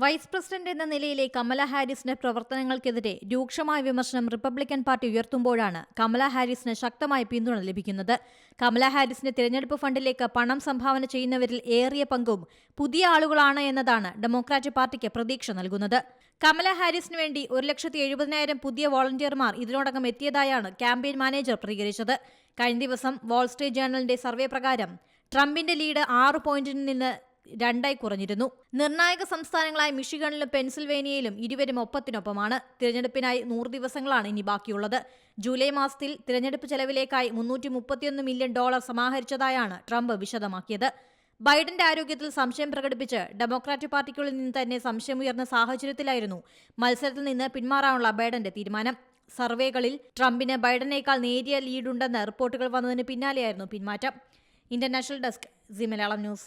Vice president എന്ന നിലയിലെ കമല ഹാരിസിന്റെ പ്രവർത്തനങ്ങൾക്കെതിരെ രൂക്ഷമായ വിമർശനം റിപ്പബ്ലിക്കൻ പാർട്ടി ഉയർത്തുമ്പോഴാണ് കമല ഹാരിസിന് ശക്തമായ പിന്തുണ ലഭിക്കുന്നത്. കമല ഹാരിസിന്റെ തിരഞ്ഞെടുപ്പ് ഫണ്ടിലേക്ക് പണം സംഭാവന ചെയ്യുന്നവരിൽ ഏറിയ പങ്കും പുതിയ ആളുകളാണ് എന്നതാണ് ഡെമോക്രാറ്റിക് പാർട്ടിക്ക് പ്രതീക്ഷ നൽകുന്നത്. കമല ഹാരിസിന് വേണ്ടി ഒരു ലക്ഷത്തി എഴുപതിനായിരം പുതിയ വോളണ്ടിയർമാർ ഇതിനോടകം എത്തിയതായാണ് ക്യാമ്പയിൻ മാനേജർ പ്രതികരിച്ചത്. കഴിഞ്ഞ ദിവസം വാൾസ്ട്രീറ്റ് ജേർണലിന്റെ സർവേ പ്രകാരം ട്രംപിന്റെ ലീഡ് ആറ് പോയിന്റിൽ നിന്ന് രണ്ടായി കുറഞ്ഞിരുന്നു. നിർണായക സംസ്ഥാനങ്ങളായ മിഷിഗണിലും പെൻസിൽവേനിയയിലും ഇരുവരും ഒപ്പത്തിനൊപ്പമാണ്. തിരഞ്ഞെടുപ്പിനായി നൂറ് ദിവസങ്ങളാണ് ഇനി ബാക്കിയുള്ളത്. ജൂലൈ മാസത്തിൽ തിരഞ്ഞെടുപ്പ് ചെലവിലേക്കായി മുന്നൂറ്റി മുപ്പത്തിയൊന്ന് മില്യൺ ഡോളർ സമാഹരിച്ചതായാണ് ട്രംപ് വിശദമാക്കിയത്. ബൈഡന്റെ ആരോഗ്യത്തിൽ സംശയം പ്രകടിപ്പിച്ച് ഡെമോക്രാറ്റിക് പാർട്ടിക്കുള്ളിൽ നിന്ന് തന്നെ സംശയമുയർന്ന സാഹചര്യത്തിലായിരുന്നു മത്സരത്തിൽ നിന്ന് പിന്മാറാനുള്ള ബൈഡന്റെ തീരുമാനം. സർവേകളിൽ ട്രംപിന് ബൈഡനേക്കാൾ നേരിയ ലീഡുണ്ടെന്ന് റിപ്പോർട്ടുകൾ വന്നതിന് പിന്നാലെയായിരുന്നു പിന്മാറ്റം. International desk Zee Malayalam news.